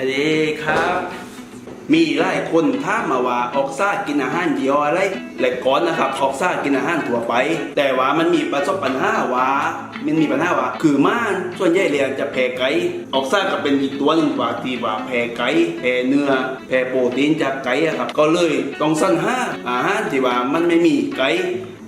อันนี้ครับ มีหลายคนถามมาว่าออกซ่ากินอาหารเดียวอะไรและก่อนนะครับออกซ่ากินอาหารทั่วไป แต่ว่ามันมีประสบปัญหาว่ามันมีปัญหาว่า คือม่านส่วนใหญ่เลยจะแพ้ไก่ออกซ่าก็เป็นอีกตัวหนึ่งว่าที่ว่าแพ้ไก่แพ้เนื้อแพ้โปรตีนจากไก่ครับก็เลยต้องสรรหาอาหารที่ว่ามันไม่มีไก่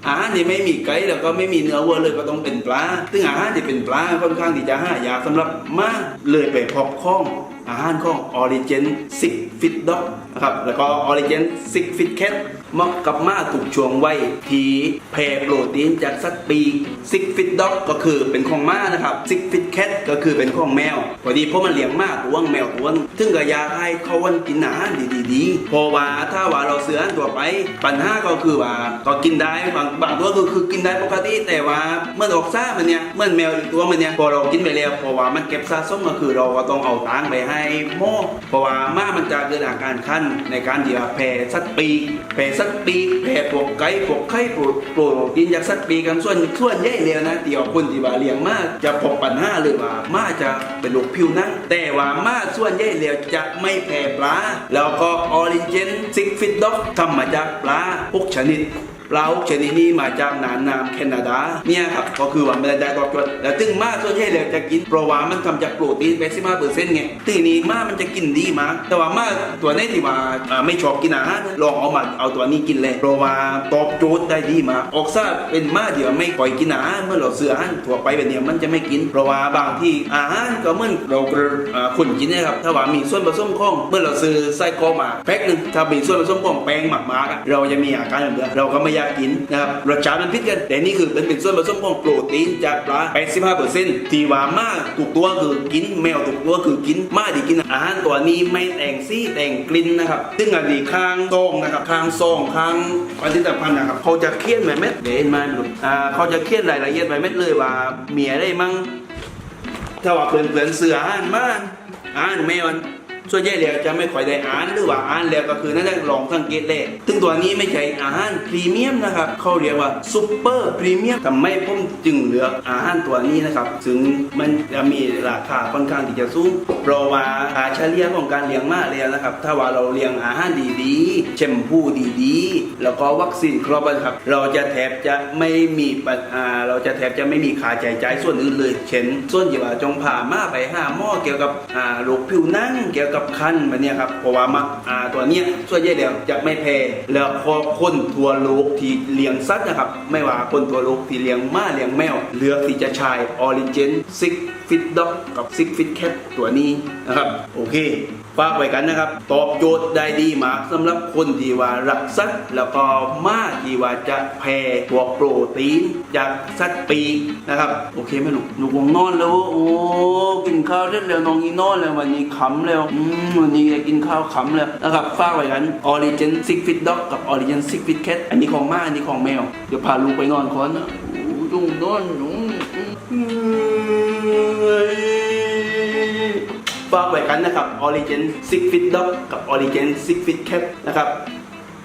อาหารที่ไม่มีไก่แล้วก็ไม่มีเนื้อวัวเลยก็ต้องเป็นปลาซึ่งอาหารที่เป็นปลาค่อนข้างที่จะหายากสำหรับม้าเลยไปพบข้อง อาหารของ Origin 6 Fit Dog นะครับแล้วก็ Origin 6 Fit Cat เหมาะกับม้าถูกช่วงวัยที่แพ้โปรตีนจากสัตว์ปีก6 Fit Dog ก็คือเป็นของม้านะครับ6 Fit Cat ก็คือเป็นของแมวพอดีเพราะมันเลี้ยงม้าตัวงแมวตัวงซึ่งก็อยากให้เขาวันกินอาหารดีๆๆเพราะว่าถ้าว่าเราเสือตัวไปปัญหาก็คือว่าก็กินได้บางบางตัวคือคือกินได้ปกติแต่ว่าเมื่อออกซ่ามันเนี่ยเมื่อแมวอีกตัวมันเนี่ยพอเรากินไปแล้วพราะว่ามันเก็บสะสมก็คือเราก็ต้องเอาตังไปให้หม้อเพราะว่าม้ามันจะเกิดอาการคันในการที่ว่าแพ้สัตปีแพ้สัตปีแพ้พวกไก่พวกไข่พวกโปรตีนจากสัตปีกันส่วนส่วนใหญ่เลยนะเดี๋ยวคนที่ว่าเลี้ยงม้าจะพบปัญหาเลยว่าม้าจะเป็นโรคผิวหนังแต่ว่าม้าส่วนใหญ่แล้วจะไม่แพ้ปลาแล้วก็ออริจินซิกฟิตด็อกทำมาจากปลาพวกชนิด ปลาชนิดนี้มาจากนานน้ำแคนาดาเนี่ยครับก็คือว่ามันได้ตอบโจทย์แล้วตึงมาส่วนใหญ่เลยจะกินเพราะว่ามันทำจากโปรตีนไปสิมาเปอร์เซ็นต์ไงทีนี้มามันจะกินดีมากแต่ว่ามาตัวนี้ที่ว่าไม่ชอบกินอาหารลองเอามาเอาตัวนี้กินเลยเพราะว่าตอบโจทย์ได้ดีมากออกซาเป็นมาเดี๋ยวไม่ปล่อยกินอาหารเมื่อเราซื้ออาหารทั่วไปแบบนี้มันจะไม่กิน เพราะว่าบางที่อาหารก็เหมือนเราอ่าคนกินนะครับถ้าว่ามีส่วนผสมของเมื่อเราซื้อไส้กรอกมาแพ็คหนึ่งถ้ามีส่วนผสมของแป้งหมักมาเราจะมีอาการแบบเนี้ยเราก็ไม่อยากกินนะครับรสชาติมันพิษกัน แต่นี่คือเป็นเป็นส่วนผสมของโปรตีนจากปลา 85%ที่ว่ามาถูกตัวคือกินแมวถูกตัวคือกินมาที่กินอาหารตัวนี้ไม่แต่งสีแต่งกลิ่นนะครับ ซึ่งอันนี้ข้างซองนะครับข้างซองข้างอันที่สำคัญนะครับเขาจะเขียนไว้เม็ดเด่นมาดูอ่าเขาจะเขียนรายละเอียดไว้เม็ดเลยว่าเมีอะไรมั่งถ้าว่าเพื่อนเพื่อนเสืออ่านมาอ่านแมวอัน ส่วนใหญ่แล้วจะไม่ค่อยได้อ่านหรือว่าอ่านแล้วก็คือนั่นแหละลองสังเกตเลยถึงตัวนี้ไม่ใช่อาหารพรีเมียมนะครับเขาเรียกว่าซูเปอร์พรีเมียมทำไมผมจึงเลือกอาหารตัวนี้นะครับถึงมันจะมีราคาค่อนข้างที่จะสูงเพราะว่าค่าเฉลี่ยของการเลี้ยงมาแล้วนะครับ ถ้าว่าเราเลี้ยงอาหารดีๆเชมพูดีๆ แล้วก็วัคซีนครบนะครับ เราจะแทบจะไม่มีปัญอ่าเราจะแทบจะไม่มีค่าใช้จ่ายส่วนอื่นเลย เช่น ส่วนที่ว่าจงพามาไปหาหมอเกี่ยวกับโรคผิวหนังเกี่ยวกับคันแบบเนี้ยครับเพราะว่ามาอ่าตัวเนี้ยส่วนใหญ่แล้วจะไม่แพ้แล้วพอคนทัวโลกที่เลี้ยงสัตว์นะครับ ไม่ว่าคนทัวโลกที่เลี้ยงม้าเลี้ยงแมวเลือกที่จะใช้ออริจินซิกฟิตด็อกกับซิกฟิตแคทตัวนี้นะครับ โอเค ฝากไว้กันนะครับ ตอบโจทย์ได้ดีมากสำหรับคนที่ว่ารักสัตว์แล้วก็มาที่ว่าจะแพ้พวกโปรตีนจากสัตว์ปีกนะครับโอเคไหมลูกหนูคงนอนแล้วโอ้กินข้าวเสร็จแล้วน้องอีนอนแล้ววันนี้ขำแล้วอืมวันนี้ได้กินข้าวขำแล้วนะครับฝากไว้กัน Origin Six Fit Dog กับ Origin Six Fit Cat อันนี้ของม้าอันนี้ของแมวเดี๋ยวพาลูกไปนอนก่อนนะโอ้ลุงนอนหนู ฝากไว้กันนะครับ Origin Six Fit Dog กับ Origin Six Fit Cat นะครับ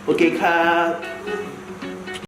โอเคครับ